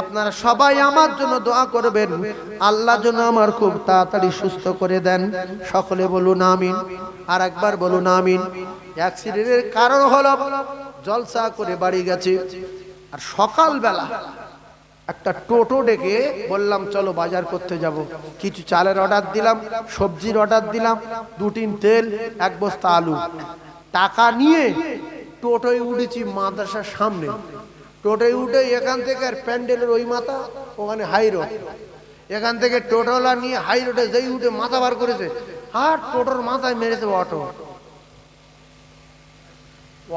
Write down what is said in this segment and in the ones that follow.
আপনারা সবাই আমার জন্য দোয়া করবেন। আল্লাহ যেন আমার খুব তাড়াতাড়ি সুস্থ করে দেন। সকলে বলুন আমিন। আর একবার বলুন আমিন। অ্যাক্সিডেন্টের কারণ হলো জলসা করে বাড়ি গেছে। আর সকালবেলা একটা টোটো ডেকে বললাম, চলো বাজার করতে যাব। কিছু চালের অর্ডার দিলাম, সবজির অর্ডার দিলাম, দু টিন তেল, এক বস্তা আলু। টাকা নিয়ে টোটোয় উঠেছি মাদ্রাসার সামনে। টোটোয় উঠে এখান থেকে আর প্যান্ডেলের ওই মাথা, ওখানে হাই রোড এখান থেকে টোটোলা নিয়ে হাই রোডে যেই উঠে মাথা বার করেছে আর টোটোর মাথায় মেরেছে অটো।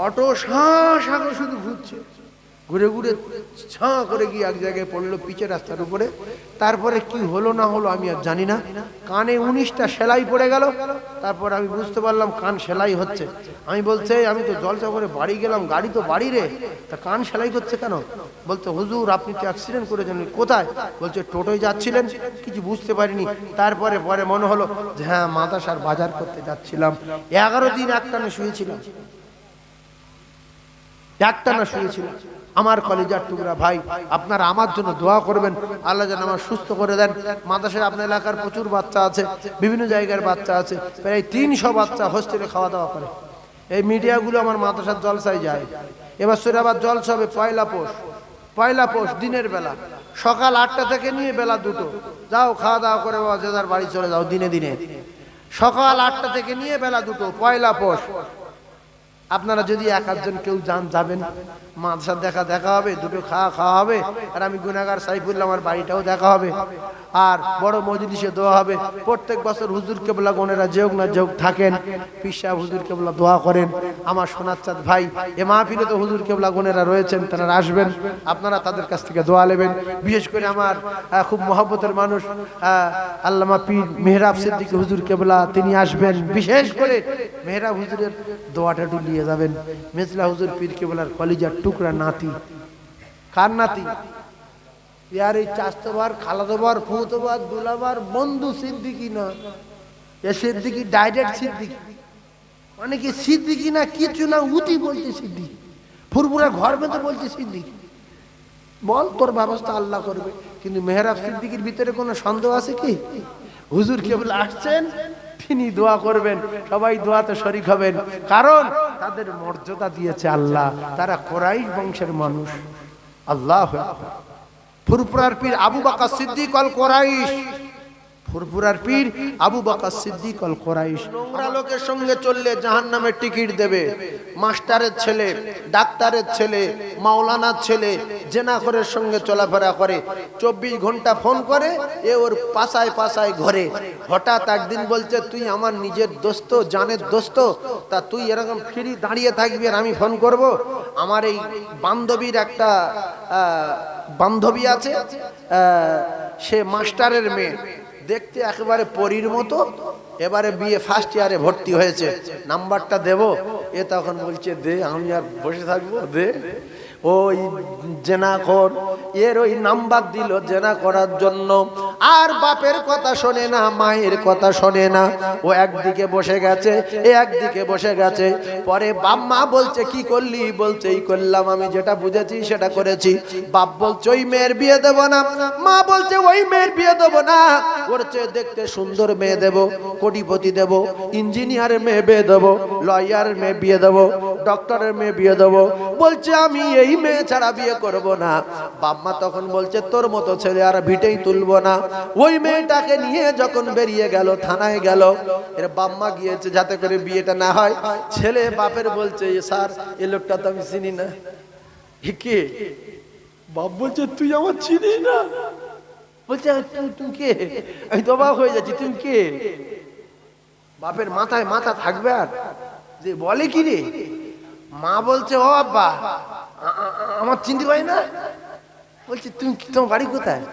অটো শাঁ শুধু ঘুরছে। ঘুরে ঘুরে ছাঁ করে গিয়ে এক জায়গায় পড়ল পিচে রাস্তার উপরে। তারপরে কি হলো না হলো আমি আর জানি না। কানে উনিশটা সেলাই পড়ে গেল। তারপর আমি বুঝতে পারলাম কান সেলাই হচ্ছে। আমি বলছে আমি তো জলসা করে বাড়ি গেলাম, গাড়ি তো বাড়ি রে। তা কান সেলাই করছে কেন? বলতে হুজুর, আপনি তো অ্যাক্সিডেন্ট করেছেন। কোথায়? বলছে, টোটোয় যাচ্ছিলেন। কিছু বুঝতে পারিনি। তারপরে পরে মনে হলো যে হ্যাঁ মাদাসার বাজার করতে যাচ্ছিলাম। এগারো দিন একটানে শুয়েছিলাম। একটানা শুয়েছিলাম। আমার কলেজার টুকরা, ভাই, আপনারা আমার জন্য দোয়া করবেন। আল্লাহ যেন আমার সুস্থ করে দেন। মাদ্রাসায় আপনার এলাকার প্রচুর বাচ্চা আছে, বিভিন্ন জায়গার বাচ্চা আছে, প্রায় তিনশো বাচ্চা হোস্টেলে খাওয়া দাওয়া করে। এই মিডিয়াগুলো আমার মাদ্রাসার জলসায় যায়। এবার আবার জলসা হবে পয়লা পোষ। পয়লা পোষ, দিনের বেলা। সকাল আটটা থেকে নিয়ে বেলা দুটো। যাও খাওয়া দাওয়া করে বাবা যে বাড়ি চলে যাও দিনে দিনে। সকাল আটটা থেকে নিয়ে বেলা দুটো, পয়লা পোষ। আপনারা যদি এক আধজন কেউ যান, যাবেন। মাদ্রাসার দেখা দেখা হবে, দুটো খাওয়া খাওয়া হবে, আর আমি গুনাগার সাইফুল্লাহ আমার বাড়িটাও দেখা হবে। আর বড় মজলিসে দোয়া হবে। প্রত্যেক বছর হুজুর কেবলা গনেরা যোগ না যোগ থাকেন পিসা হুজুর কেবলা দোয়া করেন। আমার সোনার চাঁদ ভাই, এ মাহফিলে তো হুজুর কেবলা গনেরা রয়েছেন, তারা আসবেন, আপনারা তাদের কাছ থেকে দোয়া নেবেন। বিশেষ করে আমার খুব মহব্বতের মানুষ আল্লামা পীর মেহরাব সিদ্দিক হুজুর কেবলা, তিনি আসবেন। বিশেষ করে মেহরাব হুজুরের দোয়াটা একটু নিয়ে যাবেন। মেজলা হুজুর পীর কেবলার কলিজার টুকরা নাতি। কার নাতি? ইয়ার এই চাস্তবার খালাদোবার ফুতোবার, দুলাবার, বন্ধু সিদ্দিকি না। এ সিদ্দিকি ডাইরেক্ট সিদ্দিকি। মানে কি সিদ্দিকি না কিছু না উতি বলছে সিদ্দিকি। ফুরপুরা ঘর বেঁধে বলছে সিদ্দিকি। বল, তোর ব্যবস্থা আল্লাহ করবে। কিন্তু মেহরাব সিদ্দিকির ভিতরে কোনো সন্দেহ আছে কি? হুজুর কেবল আসছেন, তিনি দোয়া করবেন, সবাই দোয়াতে শরিক হবেন। কারণ তাদের মর্যাদা দিয়েছে আল্লাহ। তারা কোরাইশ বংশের মানুষ। আল্লাহ ফুরপুরার পীর আবু বাকা সিদ্দিক অল কোরাইশ ফুরফুরার পীর আবু বাকা সিদ্দিক অল কোরাইশ। নোংরা লোকের সঙ্গে চললে জাহান্নামের টিকিট দেবে। মাস্টারের ছেলে, ডাক্তারের ছেলে, মাওলানার ছেলে, জেনাখরের সঙ্গে চলাফেরা করে। চব্বিশ ঘণ্টা ফোন করে, এ ওর পাশায় পাশায় ঘরে। হঠাৎ একদিন বলছে, তুই আমার নিজের দোস্ত, জানের দোস্ত, তা তুই এরকম ফ্রি দাঁড়িয়ে থাকবি আর আমি ফোন করব? আমার এই বান্ধবীর একটা বান্ধবী আছে সে মাস্টারের মেয়ে। দেখতে একেবারে পরীর মতো, এবারে বিয়ে ফার্স্ট ইয়ারে ভর্তি হয়েছে। নাম্বারটা দেব। এ তখন বলছে, দে, আমি আর বসে থাকব, দে। ওই জেনা কর এর ওই নাম্বার দিল জেনা করার জন্য। আর বাপের কথা শোনে না, মায়ের কথা শোনে না। ও একদিকে বসে গেছে, এ একদিকে বসে গেছে। পরে বাপ মা বলছে, কি করলি? বলছে, এই করলাম আমি, যেটা বুঝেছি সেটা করেছি। বাপ বলছে, ওই মেয়ের বিয়ে দেব না। মা বলছে, ওই মেয়ের বিয়ে দেব না। ওর চেয়ে দেখতে সুন্দর মেয়ে দেব, কোটিপতি দেব, ইঞ্জিনিয়ারের মেয়ে বিয়ে দেব, লয়ারের মেয়ে বিয়ে দেব, ডক্টরের মেয়ে বিয়ে দেব। বলছে, আমি এই মেয়ে ছাড়া বিয়ে করব না। বাম্মা তখন বলছে, তোর মতো ছেলে আর ভিটেই তুলবো না। ওই মেয়েটাকে নিয়ে যখন বেরিয়ে গেল, থানায় গেল, এর বাম্মা গিয়েছে যাতে করে বিয়েটা না হয়। ছেলে বাপের বলছে স্যার, এ লোকটা তো আমি চিনি না। কে? বাপ বলছে, তুই আমার চিনি না। বলছে তুমি কে? আমি তো অবাক হয়ে যাচ্ছি, তুমি কে? বাপের মাথায় মাথা থাকবে আর? যে বলে কি রে? মা বলছে, ও আব্বা আমার চিনতে পারি না? বলছে, তুমি, তোমার বাড়ি কোথায়?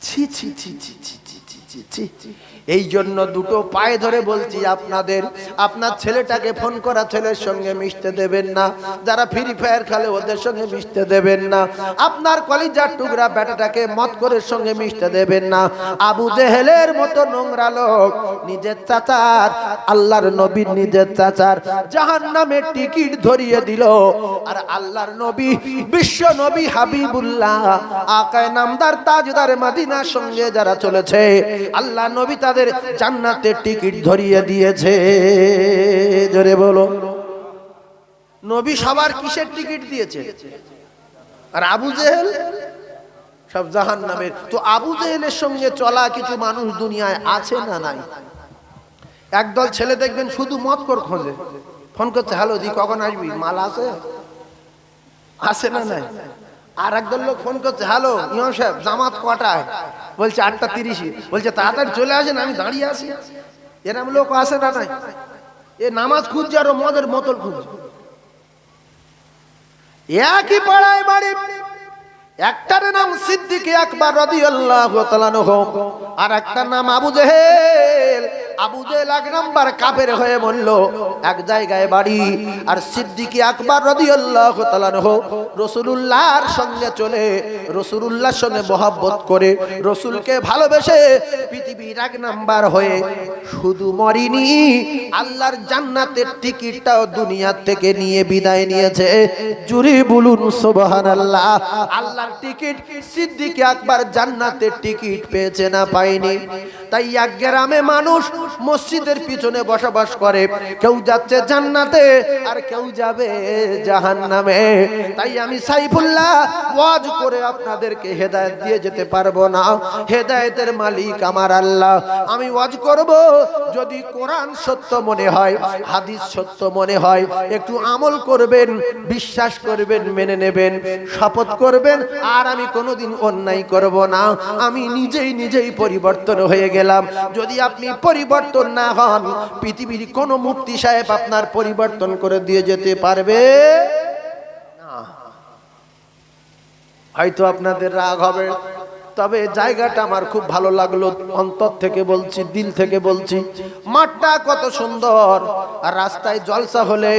ছি ছি ছি ছি ছি ছি ছি ছি, ছি। এই জন্য দুটো পায়ে ধরে বলছি, আপনাদের, আপনার ছেলেটাকে ফোন করা ছেলের সঙ্গে মিশতে দেবেন না। যারা ফ্রি ফায়ার খেলে, ওদের সঙ্গে মিশতে দেবেন না। আপনার কলিজার টুকরা বেটাটাকে মত করে সঙ্গে মিশতে দেবেন না। আবু জেহেলের মতো নোংরা লোক, নিজের চাচার, আল্লাহর নবীর নিজের চাচার জাহান নামের টিকিট ধরিয়ে দিল। আর আল্লাহর নবী, বিশ্ব নবী হাবিবুল্লাহ, আকায় নামদার তাজদার মাদিনার সঙ্গে যারা চলেছে আল্লাহ নবী তাদের জান্নাতের টিকিট ধরিয়ে দিয়েছে। জোরে বলো। নবী সবার কিসের টিকিট দিয়েছে? আর আবু জেহেল? সব জাহান নামের তো আবু জেহেলের সঙ্গে চলা কিছু মানুষ দুনিয়ায় আছে না নাই? একদল ছেলে দেখবেন শুধু মত কর খোঁজে। ফোন করছে, হ্যালো, দি, কখন আসবি? মাল আছে? আছে না নাই? আর একদল লোক ফোন করছে, হ্যালো, ইমাম সাহেব, জামাত কটায়? বলছে, আটটা তিরিশে। বলছে, তাড়াতাড়ি চলে আসেন, আমি দাঁড়িয়ে আছি। এরম লোক আসে না নাই। এ নামাজ খুঁজছে আর মদের বোতল খুঁজছে। একই পাড়ায় বাড়ি। একটার নাম সিদ্দিক আকবর রাদিয়াল্লাহু তাআলা আর একটা নাম আবু জেহেল। আবু জেহেল এক নাম্বার কাফের হয়ে বলল, এক জায়গায় বাড়ি, আর সিদ্দিকি আকবর রাদিয়াল্লাহু তাআলা রাসূলুল্লাহর সঙ্গে চলে, রাসূলুল্লাহর সঙ্গে মহব্বত করে রাসূলকে ভালোবেসে পৃথিবীর এক নাম্বার হয়ে শুধু মরিনি, আল্লাহর জান্নাতের টিকিটটাও দুনিয়ার থেকে নিয়ে বিদায় নিয়েছে। জুরি বলুন সোবাহান সুবহানাল্লাহ, আল্লাহর টিকিট, সিদ্দিক আকবর জান্নাতের টিকিট পেয়েছে না পায়নি। তাই এক গ্রামে মানুষ মসজিদের পিছনে বসবাস করে। কেউ যাচ্ছে জান্নাতে আর কেউ যাবে জাহান্নামে। তাই আমি সাইফুল্লাহ ওয়াজ করে আপনাদেরকে হেদায়েত দিয়ে যেতে পারব না। হেদায়েতের মালিক আমার আল্লাহ। আমি ওয়াজ করব যদি কোরআন সত্য মনে হয়, হাদিস সত্য মনে হয়, একটু আমল করবেন, বিশ্বাস করবেন, মেনে নেবেন, শপথ করবেন, আর আমি কোনোদিন অন্যায় করব না। আমি নিজেই নিজেই পরিবর্তন হয়ে গেলাম। যদি আপনি পরিবর্তন না হন, পৃথিবীর কোনো মুক্তি সাহেব আপনার পরিবর্তন করে দিয়ে যেতে পারবে? হয়তো আপনাদের রাগ হবে। তবে জায়গাটা আমার খুব ভালো লাগল, অন্তর থেকে বলছি, দিল থেকে বলছি। মাঠটা কত সুন্দর। আর রাস্তায় জলসা হলে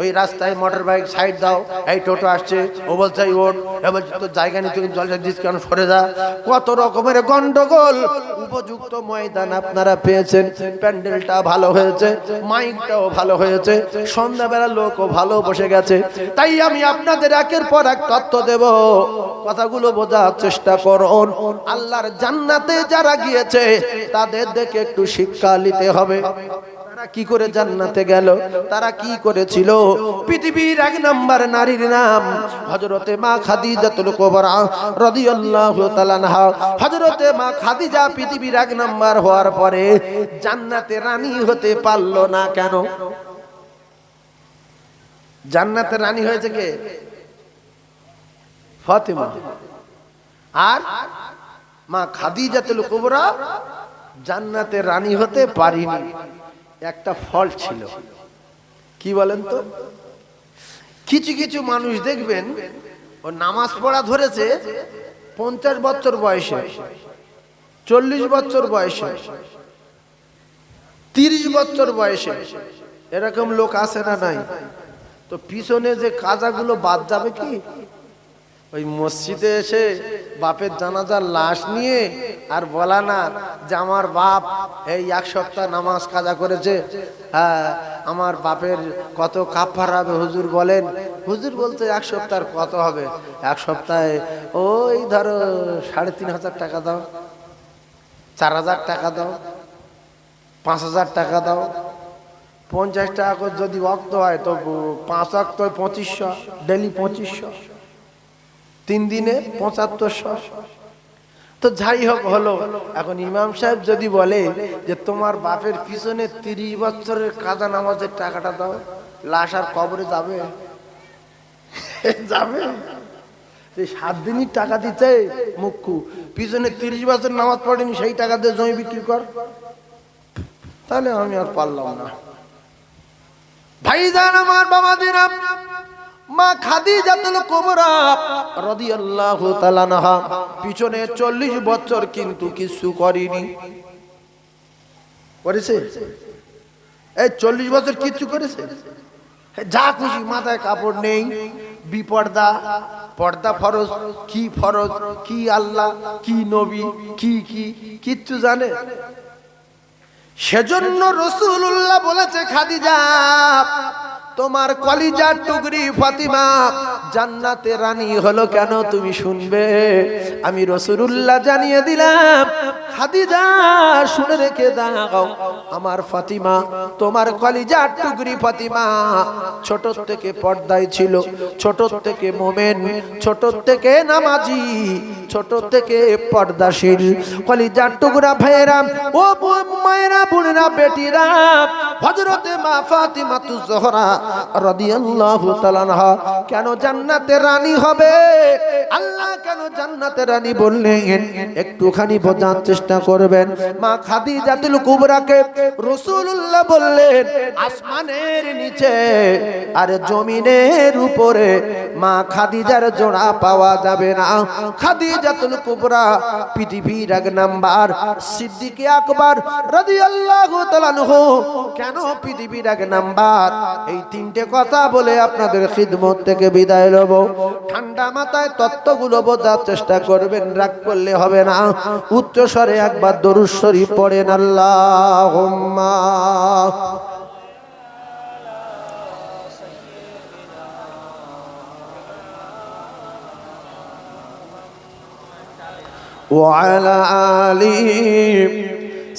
ওই রাস্তায় মোটর বাইক সাইড দাও, এই টোটো আসছে, ও বলছে ওঠ। এ বলছে তো জায়গা নিয়ে তুমি জলসা দিস কেন? সরে যা। কত রকমের গন্ডগোল। উপযুক্ত ময়দান আপনারা পেয়েছেন। প্যান্ডেলটা ভালো হয়েছে, মাইকটাও ভালো হয়েছে, সন্ধ্যাবেলা লোকও ভালো বসে গেছে। তাই আমি আপনাদের একের পর এক তথ্য দেব। কথাগুলো বোঝার চেষ্টা করুন। আল্লাহর জান্নাতে যারা গিয়েছে, তাদের দেখে একটু শিক্ষা নিতে হবে। কি করে জান্নাতে গেল? তারা কি করেছিল? পৃথিবীর এক নাম্বার নারীর নাম হযরতে মা খাদিজাতুল কুবরা রাদিয়াল্লাহু তাআলা হযরতে মা খাদিজা পৃথিবীর এক নাম্বার হওয়ার পরে জান্নাতে রানী হতে পারল না কেন? জান্নাতে রানী হয়েছে কে? ফাতেমা। আর মা খাদি খাদিজাতুল কুবরা জান্নাতে রানী হতে পারিনি। একটা ফল ছিল। কি বলেন তো? কিছু কিছু মানুষ দেখবেন, ও নামাজ পড়া ধরেছে পঞ্চাশ বছর বয়সে, চল্লিশ বছর বয়সে, তিরিশ বছর বয়সে, এরকম লোক আসে না নাই? তো পিছনে যে কাজাগুলো বাদ যাবে কি? ওই মসজিদে এসে বাপের জানাজার লাশ নিয়ে আর বলা না যে আমার বাপ এই এক সপ্তাহ নামাজ কাজা করেছে। হ্যাঁ আমার বাপের কত কাপড় হবে হুজুর বলেন। হুজুর বলতে এক সপ্তাহ কত হবে? এক সপ্তাহে ওই ধরো সাড়ে তিন হাজার টাকা দাও, চার হাজার টাকা দাও, পাঁচ হাজার টাকা দাও। পঞ্চাশ টাকা যদি অক্ত হয় তো পাঁচ অক্ত পঁচিশশো, ডেলি পঁচিশশো। তিন দিনে পঁচাত্তরশো তো যাই হোক হলো, এখন ইমাম সাহেব যদি বলে যে তোমার বাপের পিছনে তিরিশ বছরের কাজা নামাজের টাকাটা দাও, লাশ আর কবরে যাবে? যাবে? সাত দিনই টাকা দিতে মুখ্যু পিছনে তিরিশ বছর নামাজ পড়েনি, সেই টাকা দিয়ে জমি বিক্রি কর। তাহলে আমি আর পারলাম না। ভাই ভাইজান আমার বাবা দিরাম মা খাদিজাতুল কুবরা রাদিয়াল্লাহু তাআলা আনহা, পিছনে 40 বছর কিন্তু কিছু করেনি। করেছে? এই 40 বছর কিছু করেছে? যা খুশি, মাথায় কাপড় নেই, বিপর্দা, পর্দা ফরজ, কি ফরজ, কি আল্লাহ, কি নবী, কি কি, কিচ্ছু জানে? সেজন্য রসুল্লাহ বলেছে, খাদিজা, তোমার কলিজার টুকরি ফাতিমা জান্নাতে রানী হলো কেন তুমি শুনবে? আমি রসুল্লাহ জানিয়ে দিলাম, খাদিজা, শুনে রেখে দাও, আমার ফাতিমা, তোমার কলিজার টুকরি ফাতিমা ছোট থেকে পর্দায় ছিল, ছোট থেকে মোমেন, ছোট থেকে নামাজি ছোট থেকে পর্দাশীল। কলিজার টুকরা ভাইয়েরা ও মায়েরা বোনেরা বেটিরা হজরতে মা ফাতিমা তু জহরা রাদিয়াল্লাহু তাআলা কেন জান্নাতে রানী হবে? আল্লাহ কেন জান্নাতে রানী বললেন? একটুখানি বোঝার চেষ্টা করবেন। মা খাদিজাতুল কুবরাকে রাসূলুল্লাহ বললেন, আসমানের নিচে আর জমিনের উপরে মা খাদিজার জোড়া পাওয়া যাবে না। খাদিজাতুল কুবরা পৃথিবীর এক নাম্বার, সিদ্দিকে আকবর রাদিয়াল্লাহু তাআলা আনহু কেন পৃথিবীর এক নাম্বার এই তিনটে কথা বলে আপনাদের খিদমত থেকে বিদায় লব ঠান্ডা মাথায় তত্ত্বগুলো বোঝার চেষ্টা করবেন রাগ করলে হবে না উচ্চ স্বরে একবার দরুদ শরীফ পড়েন আল্লাহ وعلى آل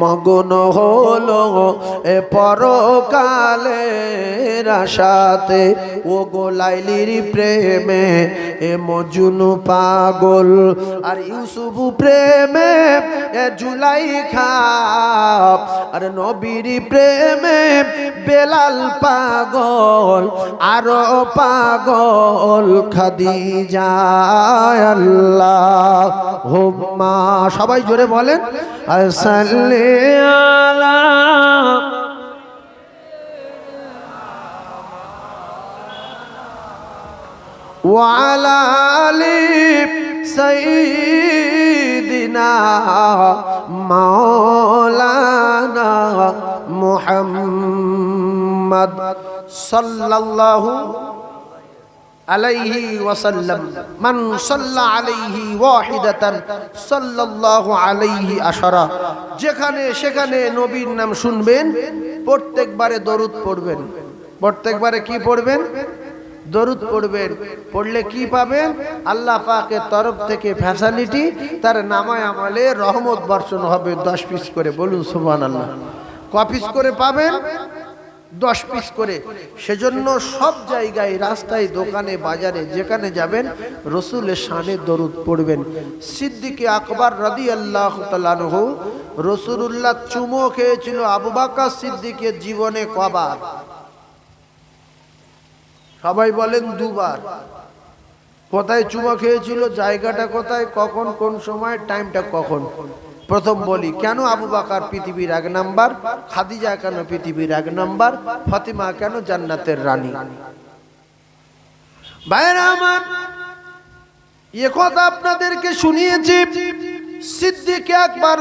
মগন হলো এ পরকালে রাশাতে। ও গোলাইলির প্রেমে এ মজুন পাগল আর ইউসুফ প্রেমে এ জুলাই খাপ আর নবীর প্রেমে বেলাল পাগল আরো পাগল খাদিজা আল্লাহ হোম্মা সবাই জোরে বলেন আসাল্লি আলা وعلى آل সঈদিনা মৌলানা মুহাম্মদ সাল্লাল্লাহু আলাইহি ওয়াসাল্লাম। মান সাল্লা আলাইহি ওয়াহিদাতান সাল্লাল্লাহু আলাইহি আশারা। যেখানে সেখানে নবীর নাম শুনবেন, প্রত্যেকবারে দরুদ পড়বেন। প্রত্যেকবারে কি পড়বেন? দরুদ পড়বেন। পড়লে কি পাবেন? আল্লাহ পাকের তরফ থেকে ফ্যাসালিটি তার নামায় আমলে রহমত বর্ষণ হবে দশ পিস করে। বলুন সুবান আল্লাহ ক পিস করে পাবেন? দশ পিস করে। সেজন্য সব জায়গায়, রাস্তায়, দোকানে, বাজারে, যেখানে যাবেন, রসুলের শানে দরুদ পড়বেন। সিদ্দিকে আকবর রাদি আল্লাহ তালানহ রসুল্লাহ চুমো খেয়েছিল আবু বাক্কা সিদ্দিকের জীবনে কবার। সবাই বলেন দুবার। কোথায় চুমা খেয়েছিল, জায়গাটা কোথায়, কখন, কোন সময়, টাইমটা কখন? প্রথম বলি, কেন আবু বাকার পৃথিবীর এক নাম্বার, খাদিজা কেন পৃথিবীর এক নাম্বার, ফাতিমা কেন জান্নাতের রানী? ভাইরা আমার, এ কথা আপনাদেরকে শুনিয়েছি। সিদ্দিক একবার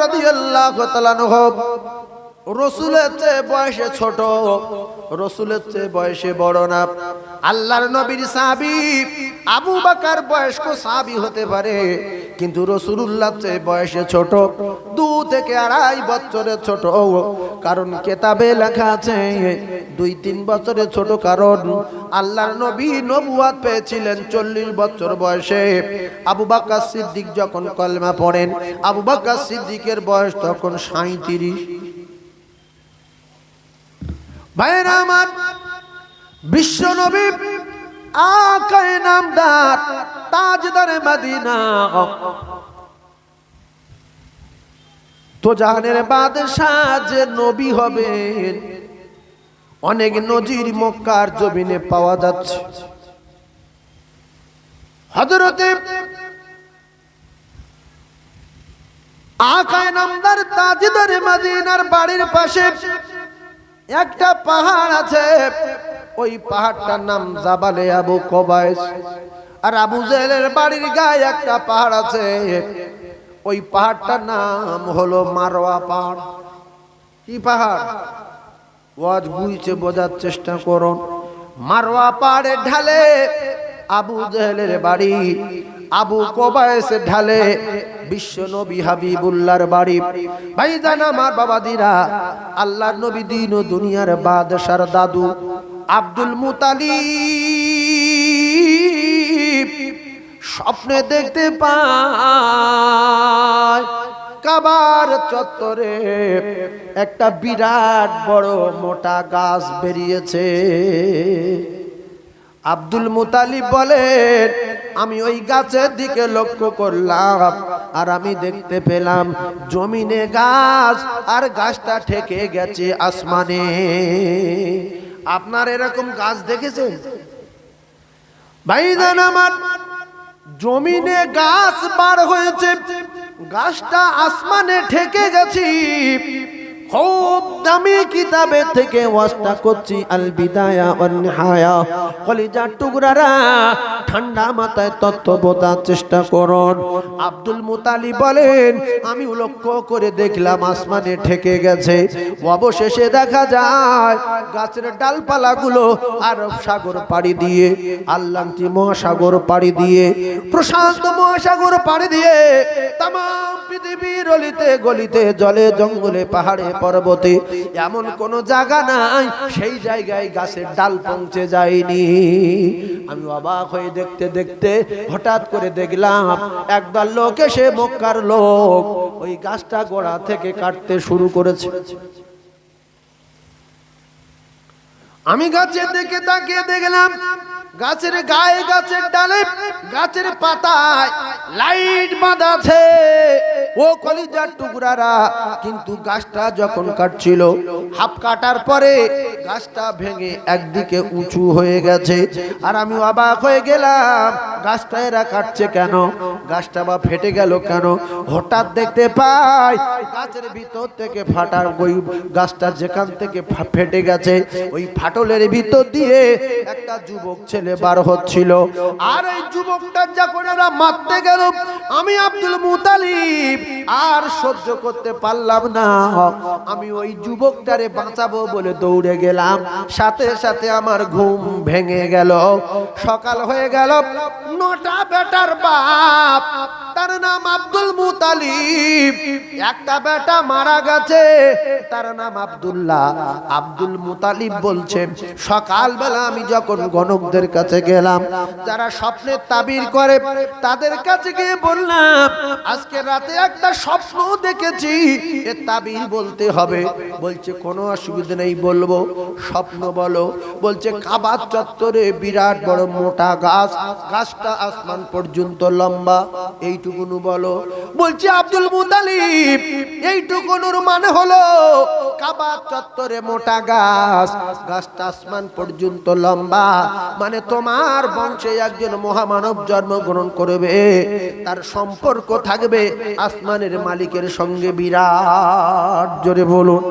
রসুলের চেয়ে বয়সে ছোট রসুলের চেয়ে বয়সে বড় না। আল্লাহর নবীর সাহাবি আবু বাকার বয়স্ক সাহাবি হতে পারে, কিন্তু রসুল্লাহ চেয়ে বয়সে ছোট, দু থেকে আড়াই বছরের ছোট। কারণ কেতাবে লেখা আছে, দুই তিন বছরের ছোট কারণ আল্লাহর নবী নবুয়াত পেয়েছিলেন চল্লিশ বছর বয়সে। আবু বাক্কা সিদ্দিক যখন কলমা পড়েন, আবু বাক্কা সিদ্দিকের বয়স তখন সাঁত্রিশ ভাইয়েরা আমার বিশ্ব নবী নামদার, তাজদারে মদিনা। তো জাহানের বাদশাহ যে নবী হবেন, অনেক নজির মক্কার জমিনে পাওয়া যাচ্ছে। হজরতে আকায় নামদার তাজদার মদিনার বাড়ির পাশে একটা পাহাড় আছে। ওই পাহাড়টার নাম জাবালে আবু কবাইস আর আবু জেলের বাড়ির গায়ে একটা পাহাড় আছে। ওই পাহাড়টার নাম হলো মারোয়া পাহাড়। কি পাহাড়? ওয়াজ বুঝছে বোঝার চেষ্টা করুন। মারোয়া পাহাড়ের ঢালে আবু জেহেলের বাড়ি আবু কোবায়েসের ঢালে বিশ্ব নবী হাবিবুল্লাহর বাড়ি। ভাই জান আমার বাবাদিরা, আল্লাহর নবী দিন ও দুনিয়ার বাদশার দাদু আব্দুল মুতালিব। স্বপ্নে দেখতে পায় কাবার চত্বরে একটা বিরাট বড় মোটা গাছ বেরিয়েছে। আব্দুল মুতালিব বলেন, আমি ওই গাছের দিকে লক্ষ্য করলাম আর আমি দেখতে পেলাম জমিনে গাছ আর গাছটা ঠেকে গেছে আসমানে। আপনার এরকম গাছ দেখেছেন? ভাইজান আমার, জমিনে গাছ বার হয়েছে, গাছটা আসমানে ঠেকে গেছি। খুব দামি কিতাবের থেকে ওয়াজটা করছি আল বিদায়া ওয়ান নিহায়া। কলিজার টুকরারা ঠান্ডা মাথায় তত্ত্ব বোঝার চেষ্টা করুন। আব্দুল মুতালি বলেন, আমি লক্ষ্য করে দেখলাম আসমানে ঠেকে গেছে। অবশেষে দেখা যায়, গাছের ডালপালাগুলো আরব সাগর পাড়ি দিয়ে আল্লাহটি মহাসাগর পাড়ি দিয়ে, প্রশান্ত মহাসাগর পাড়ি দিয়ে তাম পৃথিবীর অলিতে গলিতে জলে জঙ্গলে পাহাড়ে পর্বতে। এমন কোন জায়গা নাই, সেই জায়গায় গাছের ডাল পৌঁছে যায়নি। আমি অবাক হয়ে দেখতে দেখতে হঠাৎ করে দেখলাম, একদল লোক এসে মক্কার লোক ওই গাছটা গোড়া থেকে কাটতে শুরু করেছে। আমি গাছের দিকে তাকিয়ে দেখলাম গাছের গায়ে গাছের ডালে, গাছের পাতায় লাইট বাঁধা আছে ও কলিজার টুকরারা কিন্তু গাছটা যখন কাটছিল, হাফ কাটার পরে গাছটা ভেঙে একদিকে উঁচু হয়ে গেছে। আর আমি অবাক হয়ে গেলাম, গাছটা এরা কাটছে কেন? গাছটা বা ফেটে গেল কেন? হঠাৎ দেখতে পাই, গাছের ভিতর থেকে ফাটার ওই গাছটা যেখান থেকে ফেটে গেছে, ওই ফাটলের ভিতর দিয়ে একটা যুবক ছেলে বার হচ্ছিল। আর এই যুবকটা যখন ওরা মারতে গেল, আমি আব্দুল মুতালিব। আর সহ্য করতে পারলাম না। আমি ওই যুবকটারে বাঁচাবো বলে দৌড়ে গেলাম। সাথে সাথে আমার ঘুম ভেঙে গেল। সকাল হয়ে গেল, নটা বেটার বাপ, তার নাম আব্দুল মুতালিব। একটা বেটা মারা গেছে, তার নাম আব্দুল্লাহ। আব্দুল মুতালিব বলছে, সকালবেলা আমি যখন গণকদের কাছে গেলাম। যারা স্বপ্নের তাবির করে, তাদের কাছে গিয়ে বললাম, আজকে রাতে একটা স্বপ্ন দেখেছি, এ তাবির বলতে হবে। বলছে, কোনো অসুবিধা নেই, বলব। স্বপ্ন বলো। বলছে, কাবার চত্বরে বিরাট বড় মোটা গাছ, গাছটা আসমান পর্যন্ত লম্বা, এইটুকুনু বলো। বলছে, আব্দুল মুতালিব এইটুকুনুর মানে হলো কাবার চত্বরে মোটা গাছ, গাছটা আসমান পর্যন্ত লম্বা মানে তোমার বংশে একজন মহামানব জন্মগ্রহণ করবে। তার সম্পর্ক থাকবে আসমানের মালিকের সঙ্গে বিরাট। জোরে বলুন।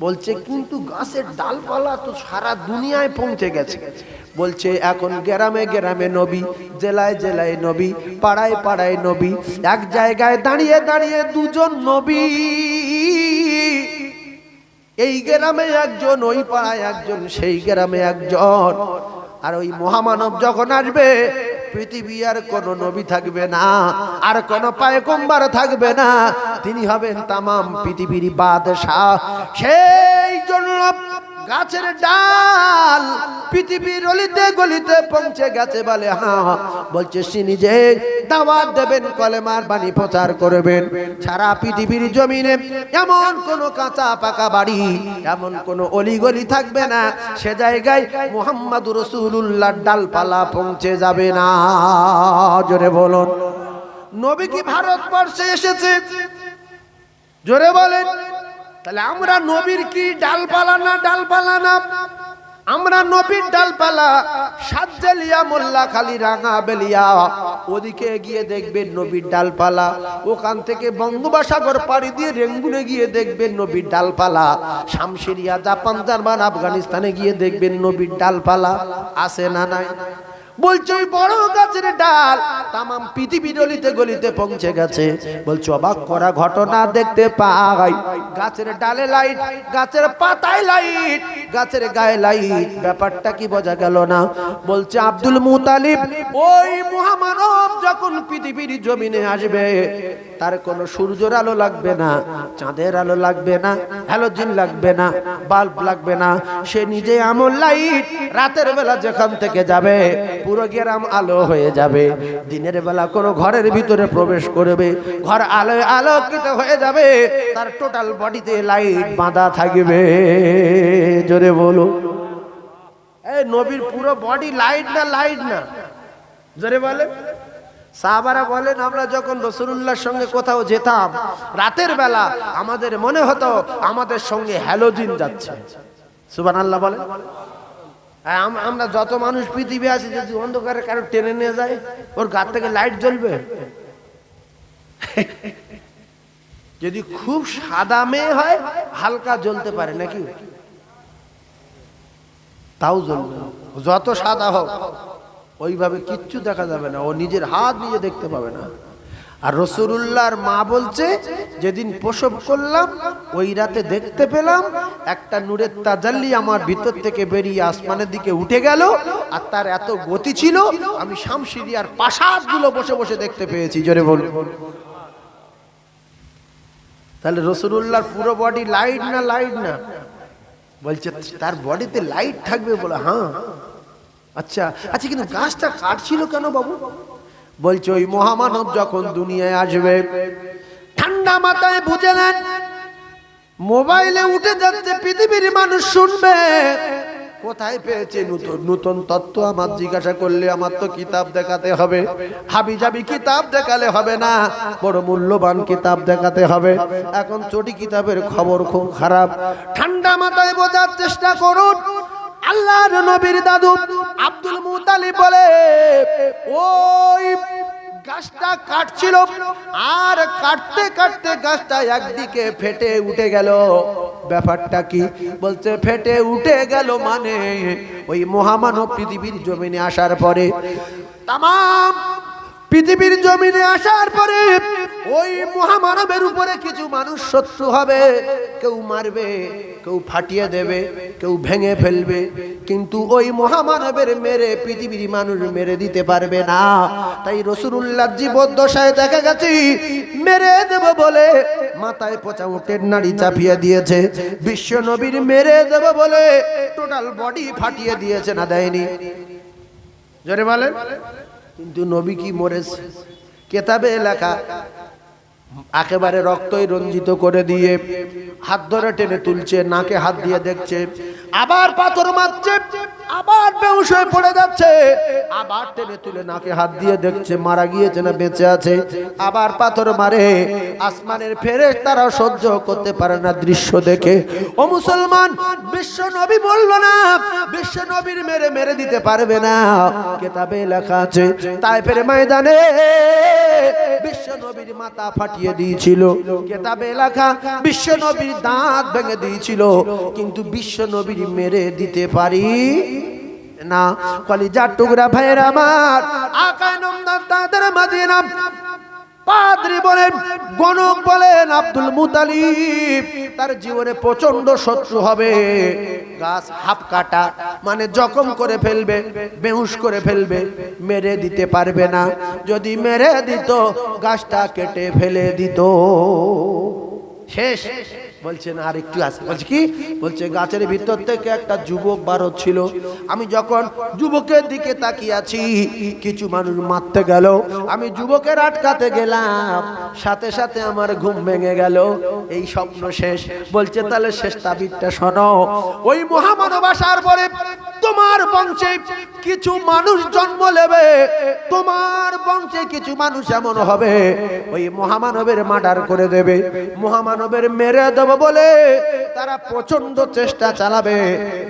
বলছে, কিন্তু গাছের ডালপালা তো সারা দুনিয়ায় পৌঁছে গেছে। বলছে, এখন গ্রামে গ্রামে নবী, জেলায় জেলায় নবী, পাড়ায় পাড়ায় নবী, এক জায়গায় দাঁড়িয়ে দাঁড়িয়ে দুজন নবী। এই গ্রামে একজন, ওই পাড়ায় একজন, সেই গ্রামে একজন। আর ওই মহামানব যখন আসবে, পৃথিবী আর কোনো নবী থাকবে না, আর কোনো পায়কম্বার থাকবে না। তিনি হবেন তাম পৃথিবীর বাদশাহ। সেই জন্য গাছের ডাল পৃথিবীর অলিতে গলিতে পৌঁছে গেছে বলে হ্যাঁ বলছে, সে নিজে দাওয়াত দেবেন, কলেমার বাণী প্রচার করবেন। সারা পৃথিবীর জমিনে এমন কোন কাঁচা পাকা বাড়ি, এমন কোন অলিগলি থাকবে না। সে জায়গায় মোহাম্মদ রসুল্লাহ ডালপালা পৌঁছে যাবে না। জোরে বলুন। নবী কি ভারতবর্ষে এসেছে? জোরে বলেন। তাহলে আমরা নবীর কি ডালপালা না ডালপালা না? আমরা নবীর ডালপালা সাজ্জালিয়া মোল্লা খালি রাঙা বেলিয়া। ওদিকে গিয়ে দেখবেন নবীর ডালপালা। ওখান থেকে বঙ্গোপসাগর পাড়ি দিয়ে রেঙ্গুনে গিয়ে দেখবেন নবীর ডালপালা। শামশেরিয়া জাপান, জার্মান, আফগানিস্তানে গিয়ে দেখবেন নবীর ডালপালা। আছে না নাই? বলছে, ওই বড় গাছের ডাল তামাম পৃথিবীর গলিতে গলিতে পৌঁছে গেছে। বলছে, অবাক করা ঘটনা দেখতে পাই। গাছের ডালে লাইট, গাছের পাতায় লাইট, গাছের গায়ে লাইট। ব্যাপারটা কি বোঝা গেল না? বলছে, আব্দুল মুতালিব, ওই মহামানব যখন পৃথিবীর জমিনে আসবে, তার কোনো সূর্যের আলো লাগবে না, চাঁদের আলো লাগবে না, হ্যালোজিন লাগবে না, বাল্ব লাগবে না। সে নিজে আমল লাইট রাতের বেলা যেখান থেকে যাবে পুরো গ্রাম আলো হয়ে যাবে। দিনের বেলা কোনো ঘরের ভিতরে প্রবেশ করবে। ঘর আলোয় আলোকিত হয়ে যাবে। তার টোটাল বডিতে লাইট বাঁধা থাকবে। জোরে বলো। এই নবীর পুরো বডি লাইট না লাইট না? জোরে বলে। সাহাবারা বলেন, আমরা যখন রসুল্লাহর সঙ্গে কোথাও যেতাম, রাতের বেলা আমাদের মনে হতো আমাদের সঙ্গে হ্যালোজিন যাচ্ছে। সুবান আল্লাহ বলে আম- আমরা যত মানুষ পৃথিবী আছি, যদি অন্ধকারে কারও টেনে নিয়ে যায়, ওর গার থেকে লাইট জ্বলবে। যদি খুব সাদা মেয়ে হয়, হালকা জ্বলতে পারে, নাকি? তাও জ্বলবে যত সাদা হোক, ওইভাবে কিচ্ছু দেখা যাবে না। ও নিজের হাত নিজে দেখতে পাবে না। আর রসুল্লাহর মা বলছে, যেদিন প্রসব করলাম, ওই রাতে দেখতে পেলাম একটা নূরের তাজাল্লি আমার ভিতর থেকে বেরিয়ে আসমানের দিকে উঠে গেল আর তার এত গতি ছিল, আমি শামশিরিয়ার পাশাদগুলো বসে বসে দেখতে পেয়েছি। জোরে বল তাহলে রসুল্লাহর পুরো বডি লাইট না লাইট না? বলছে, তার বডিতে লাইট থাকবে? বলে হ্যাঁ। আচ্ছা আচ্ছা কিন্তু গাছটা কাটছিল কেন বাবু? বলছে, ওই মহামানব যখন দুনিয়ায় আসবে, ঠান্ডা মাথায় বুঝে নেন মোবাইলে উঠে যাচ্ছে, পৃথিবীর মানুষ শুনবে। কোথায় পেয়েছে নতুন নতুন তত্ত্ব? আমার জিজ্ঞাসা করলে আমার তো কিতাব দেখাতে হবে। হাবি যাবি কিতাব দেখালে হবে না, বড় মূল্যবান কিতাব দেখাতে হবে। এখন চটি কিতাবের খবর খুব খারাপ। ঠান্ডা মাথায় বোঝার চেষ্টা করুন আল্লাহর নবীর দাদু আব্দুল মুতালিব বলে, ওই গাছটা কাটছিল আর কাটতে কাটতে গাছটা একদিকে ফেটে উঠে গেল। ব্যাপারটা কি? বলছে, ফেটে উঠে গেল মানে ওই মহামানব পৃথিবীর জমিনে আসার পরে তামাম পৃথিবীর জমিনে আসার পরে ওই মহামানবের উপরে কিছু মানুষ শত্রু হবে। কেউ মারবে, কেউ ফাটিয়ে দেবে, কেউ ভেঙে ফেলবে। কিন্তু ওই মহামানবের মেরে পৃথিবীর মানুষ মেরে দিতে পারবে না। তাই রসুল্লাহ জীবদ্দশায় দেখা গেছে, মেরে দেব বলে মাথায় পচা উটের নাড়ি চাপিয়ে দিয়েছে। বিশ্ব নবীর মেরে দেব বলে টোটাল বডি ফাটিয়ে দিয়েছে না দেয়নি। জোরে বলেন। কিন্তু নবী কি মরেছে? কেতাবে এলাকা একেবারে রক্তই রঞ্জিত করে দিয়ে হাত ধরে টেনে তুলছে, নাকে হাত দিয়ে দেখছে, আবার পাথর মারছে। আবার বেউস হয়ে পড়ে যাচ্ছে। আবার টেনে তুলে নাকে হাত দিয়ে দেখছে, মারা গিয়েছে না বেঁচে আছে। আবার পাথর মারে, আসমানের ফেরে তারা সহ্য করতে পারে না দৃশ্য দেখে। ও মুসলমান, বিশ্ব নবী বলল না, বিশ্ব নবীর মেরে মেরে দিতে পারবে না। কেতাবে লেখা আছে তাই ফেরে ময়দানে বিশ্ব নবীর মাথা ফাটিয়ে দিয়েছিল। কেতাবে লেখা, বিশ্ব নবীর দাঁত ভেঙে দিয়েছিল। কিন্তু বিশ্ব নবীর মেরে দিতে পারি না কলিজার টুকরা ভাইয়ের আমার। আকায় নন্দন তাদের মাদিনা। পাদ্রি বলেন, গণক বলেন আব্দুল মুতালিব, তার জীবনে প্রচণ্ড শত্রু হবে। গাছ হাফ কাটা মানে জখম করে ফেলবে, বেহুশ করে ফেলবে, মেরে দিতে পারবে না। যদি মেরে দিত, গাছটা কেটে ফেলে দিত। শেষ। বলছেন আর একটু আছে। বলছে, কি? বলছে, গাছের ভিতর থেকে একটা যুবক বার ছিল আমি যখন যুবকের দিকে তাকিয়ে আছি কিছু মানুষ মারতে গেল। আমি যুবকের আটকাতে গেলাম। সাথে সাথে আমার ঘুম ভেঙে গেল। এই স্বপ্ন শেষ। বলছে, তাহলে শেষ তাবিরটা শোনো। ওই মহামানব আসার পরে তোমার বংশে কিছু মানুষ জন্ম নেবে। তোমার বংশে কিছু মানুষ এমন হবে। ওই মহামানবের মার্ডার করে দেবে। মহামানবের মেরে দেবো বলে, তারা প্রচণ্ড চেষ্টা চালাবে,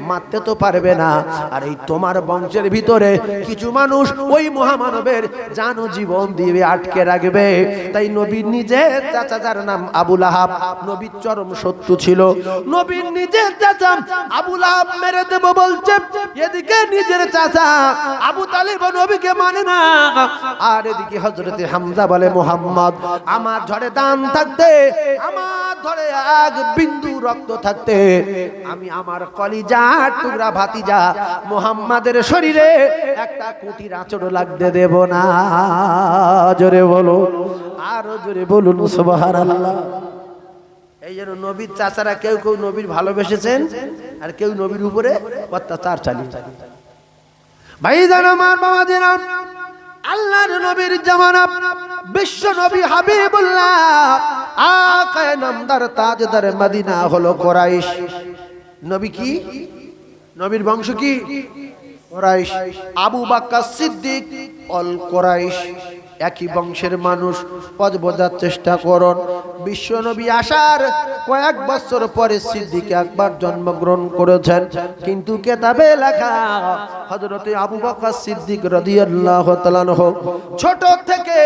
মারতে তো পারবে না। আর এই তোমার বংশের ভিতরে কিছু মানুষ ওই মহামানবের জানো জীবন দিয়ে আটকে রাখবে। তাই নবীর নিজের চাচা, যার নাম আবুল আহাব নবীর চরম শত্রু ছিল। নবীর নিজের চাচা আবুল আহাব মেরে দেব বলছে, এদিকে নিজের চাচা আবু তালিব নবীকে মানে না। আর এদিকে হজরতে হামজা বলে, মোহাম্মদ, আমার ঝড়ে দান থাকতে আমার ধরে এক বিন্দু রক্ত থাকতে আমি আমার কলিজা, টুকরা ভাতিজা মোহাম্মদের শরীরে একটা কুটির আচড় লাগতে দেব না। জোরে বলো আরও জোরে বলুন, সুবহানাল্লাহ। এই জন্য নবীর চাচারা কেউ কেউ নবীর ভালোবেসেছেন আর কেউ নবীর উপরে অত্যাচার চালিয়ে ভাই জানো, আমার বাবা দিলাম আল্লাহর নবীর জামানা বিশ্ব নবী হাবিবুল্লাহ, আকায় নামদার তাজদার মদিনা হলো কোরাইশ। নবী কি? নবীর বংশ কি? Quraish. Abu Bakr Siddique al Quraish. একই বংশের মানুষ পদ বোঝার চেষ্টা করুন। বিশ্ব নবী আসার কয়েক বছর পরে সিদ্দিক একবার জন্মগ্রহণ করেছেন। কিন্তু কেতাবে লেখা হজরতে আবু বকর সিদ্দিক রাদিয়াল্লাহু তাআলা ছোট থেকে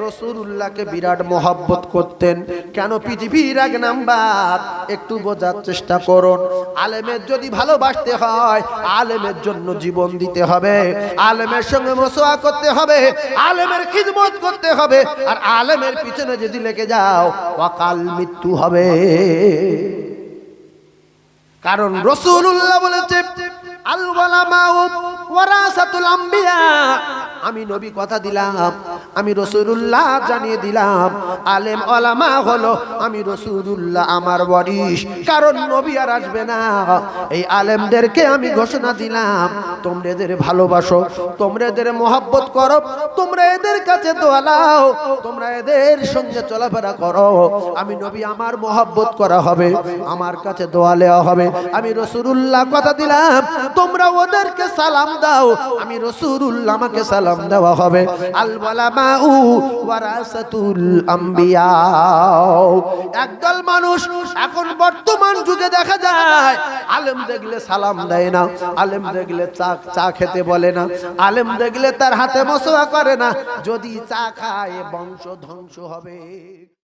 রসুলুল্লাহকে বিরাট মহব্বত করতেন। কেন পৃথিবীর এক নাম্বার? একটু বোঝার চেষ্টা করুন। আলেমের যদি ভালোবাসতে হয়, আলেমের জন্য জীবন দিতে হবে। আলেমের সঙ্গে মসোয়া করতে হবে। আলেমের খিদমত করতে হবে। আর আলেমের পিছনে যদি লেগে যাও, অকাল মৃত্যু হবে। কারণ রসুল্লাহ বলেছে আমি নবী কথা দিলাম, আমি রসুলুল্লাহ জানিয়ে দিলাম, আলেম ওলামা হলো আমি রসুলুল্লাহ আমার বরিশ কারণ নবী আর আসবে না। এই আলেমদেরকে আমি ঘোষণা দিলাম, তোমরা এদের ভালোবাসো, তোমরা এদের মহব্বত করো, তোমরা এদের কাছে দোয়ালাও তোমরা এদের সঙ্গে চলাফেরা করো। আমি নবী আমার মহব্বত করা হবে, আমার কাছে দোয়া নেওয়া হবে। আমি রসুলুল্লাহ কথা দিলাম, তোমরা ওদেরকে সালাম দাও, আমি রসুলুল্লাহ আমাকে সালাম দেওয়া হবে। আল ওয়ারাসাতুল আম্বিয়া একদল মানুষ এখন বর্তমান যুগে দেখা যায়, আলেম দেখলে সালাম দেয় না, আলেম দেখলে চা চা খেতে বলে না, আলেম দেখলে তার হাতে মশোয়া করে না, যদি চা খায় বংশ ধ্বংস হবে।